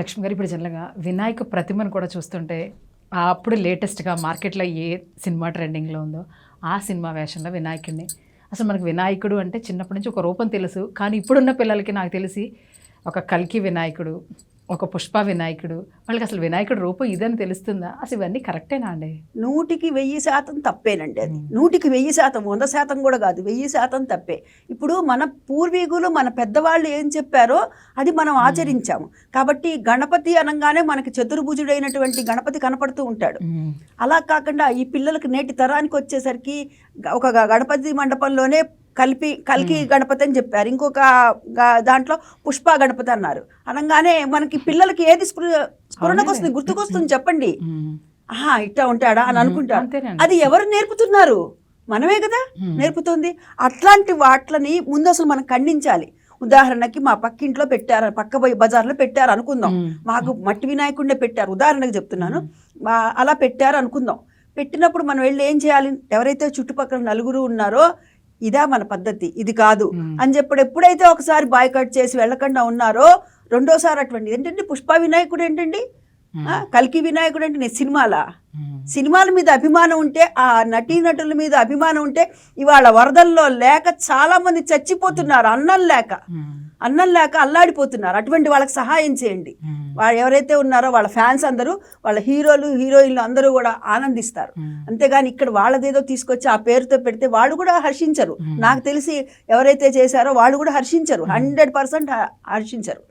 లక్ష్మి గారు ఇప్పుడు జనరల్గా వినాయక ప్రతిమను కూడా చూస్తుంటే అప్పుడు లేటెస్ట్గా మార్కెట్లో ఏ సినిమా ట్రెండింగ్లో ఉందో ఆ సినిమా వేషంలో వినాయకుడిని. అసలు మనకు వినాయకుడు అంటే చిన్నప్పటి నుంచి ఒక రూపం తెలుసు కానీ ఇప్పుడున్న పిల్లలకి నాకు తెలిసి ఒక కల్కి వినాయకుడు ఒక పుష్ప వినాయకుడు వాళ్ళకి అసలు వినాయకుడు రూపం ఇదని తెలుస్తుందా? అసలు ఇవన్నీ కరెక్టేనా అండి? నూటికి వెయ్యి శాతం తప్పేనండి అది. నూటికి వెయ్యి శాతం వంద శాతం కూడా కాదు వెయ్యి శాతం తప్పే. ఇప్పుడు మన పూర్వీకులు మన పెద్దవాళ్ళు ఏం చెప్పారో అది మనం ఆచరించాము. కాబట్టి గణపతి అనగానే మనకి చతుర్భుజుడైనటువంటి గణపతి కనపడుతూ ఉంటాడు. అలా కాకుండా ఈ పిల్లలకి నేటి తరానికి వచ్చేసరికి ఒక గణపతి మండపంలోనే కలిపి కల్కి గణపతి అని చెప్పారు. ఇంకొక దాంట్లో పుష్ప గణపతి అన్నారు. అనగానే మనకి పిల్లలకి ఏది స్ఫుర స్ఫురణకు వస్తుంది గుర్తుకొస్తుంది చెప్పండి. ఆహా ఇట్టా ఉంటాడా అని అంతేనండి. అది ఎవరు నేర్పుతున్నారు? మనమే కదా నేర్పుతుంది. అట్లాంటి వాట్లని ముందు అసలు మనం ఖండించాలి. ఉదాహరణకి మా పక్కింట్లో పెట్టారు పక్క బజార్లో పెట్టారు అనుకుందాం. మాకు మట్టి వినాయకుడినే పెట్టారు. ఉదాహరణకు చెప్తున్నాను. అలా పెట్టారు అనుకుందాం. పెట్టినప్పుడు మనం వెళ్ళి ఏం చేయాలి? ఎవరైతే చుట్టుపక్కల నలుగురు ఉన్నారో ఇదా మన పద్ధతి ఇది కాదు. అని చెప్పి ఎప్పుడైతే ఒకసారి బాయ్ కట్ చేసి వెళ్ళకుండా ఉన్నారో రెండోసారి అటువంటి ఏంటంటే పుష్ప వినాయకుడు ఏంటండి? ఆ, కల్కి వినాయకుడు అంటే నేను సినిమాలా సినిమాల మీద అభిమానం ఉంటే ఆ నటీనటుల మీద అభిమానం ఉంటే ఇవాళ వరదల్లో లేక చాలా మంది చచ్చిపోతున్నారు అన్నం లేక. అన్నం లేక అల్లాడిపోతున్నారు. అటువంటి వాళ్ళకి సహాయం చేయండి. వాళ్ళు ఎవరైతే ఉన్నారో వాళ్ళ ఫ్యాన్స్ అందరూ వాళ్ళ హీరోలు హీరోయిన్లు అందరూ కూడా ఆనందిస్తారు. అంతేగాని ఇక్కడ వాళ్ళదేదో తీసుకొచ్చి ఆ పేరుతో పెడితే వాళ్ళు కూడా హర్షించరు. నాకు తెలిసి ఎవరైతే చేశారో వాళ్ళు కూడా హర్షించరు. Hundred percent హర్షించరు.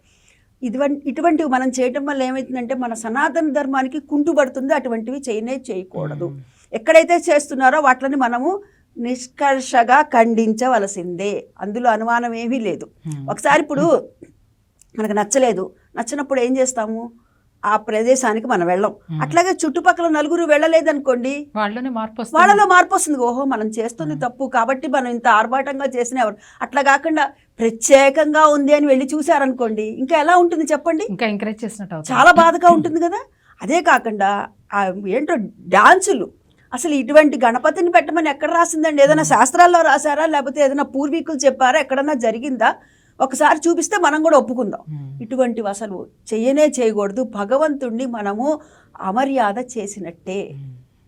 ఇటువంటి ఇటువంటివి మనం చేయటం వల్ల ఏమవుతుందంటే మన సనాతన ధర్మానికి కుంటుపడుతుంది అటువంటివి చేయనే చేయకూడదు. ఎక్కడైతే చేస్తున్నారో వాటిని మనము నిష్కర్షగా ఖండించవలసిందే. అందులో అనుమానం ఏమీ లేదు. ఒకసారి ఇప్పుడు మనకు నచ్చలేదు. నచ్చినప్పుడు ఏం చేస్తాము? ఆ ప్రదేశానికి మనం వెళ్ళం. అట్లాగే చుట్టుపక్కల నలుగురు వెళ్ళలేదనుకోండి వాళ్ళలోనే మార్పు వస్తుంది. వాళ్ళలో మార్పు వస్తుంది. ఓహో మనం చేస్తుంది తప్పు. కాబట్టి మనం ఇంత ఆర్భాటంగా చేసిన ఎవరు? అట్లా కాకుండా ప్రత్యేకంగా ఉంది అని వెళ్ళి చూశారనుకోండి ఇంకా ఎలా ఉంటుంది చెప్పండి? ఇంకా ఎంకరేజ్ చేసినట్టు చాలా బాధగా ఉంటుంది కదా. అదే కాకుండా ఏంటో డాన్సులు. అసలు ఇటువంటి గణపతిని పెట్టమని ఎక్కడ రాసిందండి? ఏదైనా శాస్త్రాల్లో రాశారా? లేకపోతే ఏదైనా పూర్వీకులు చెప్పారా? ఎక్కడన్నా జరిగిందా? ఒకసారి చూపిస్తే మనం కూడా ఒప్పుకుందాం. ఇటువంటివి అసలు చెయ్యనే చేయకూడదు. భగవంతుణ్ణి మనము అమర్యాద చేసినట్టే.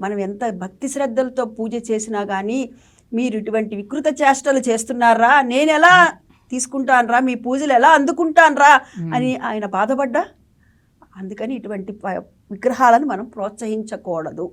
మనం ఎంత భక్తి శ్రద్ధలతో పూజ చేసినా కానీ మీరు ఇటువంటి వికృత చేష్టలు చేస్తున్నారా? నేను ఎలా తీసుకుంటానరా? మీ పూజలు ఎలా అందుకుంటానరా? అని ఆయన బాధపడ్డా. అందుకని ఇటువంటి విగ్రహాలను మనం ప్రోత్సహించకూడదు.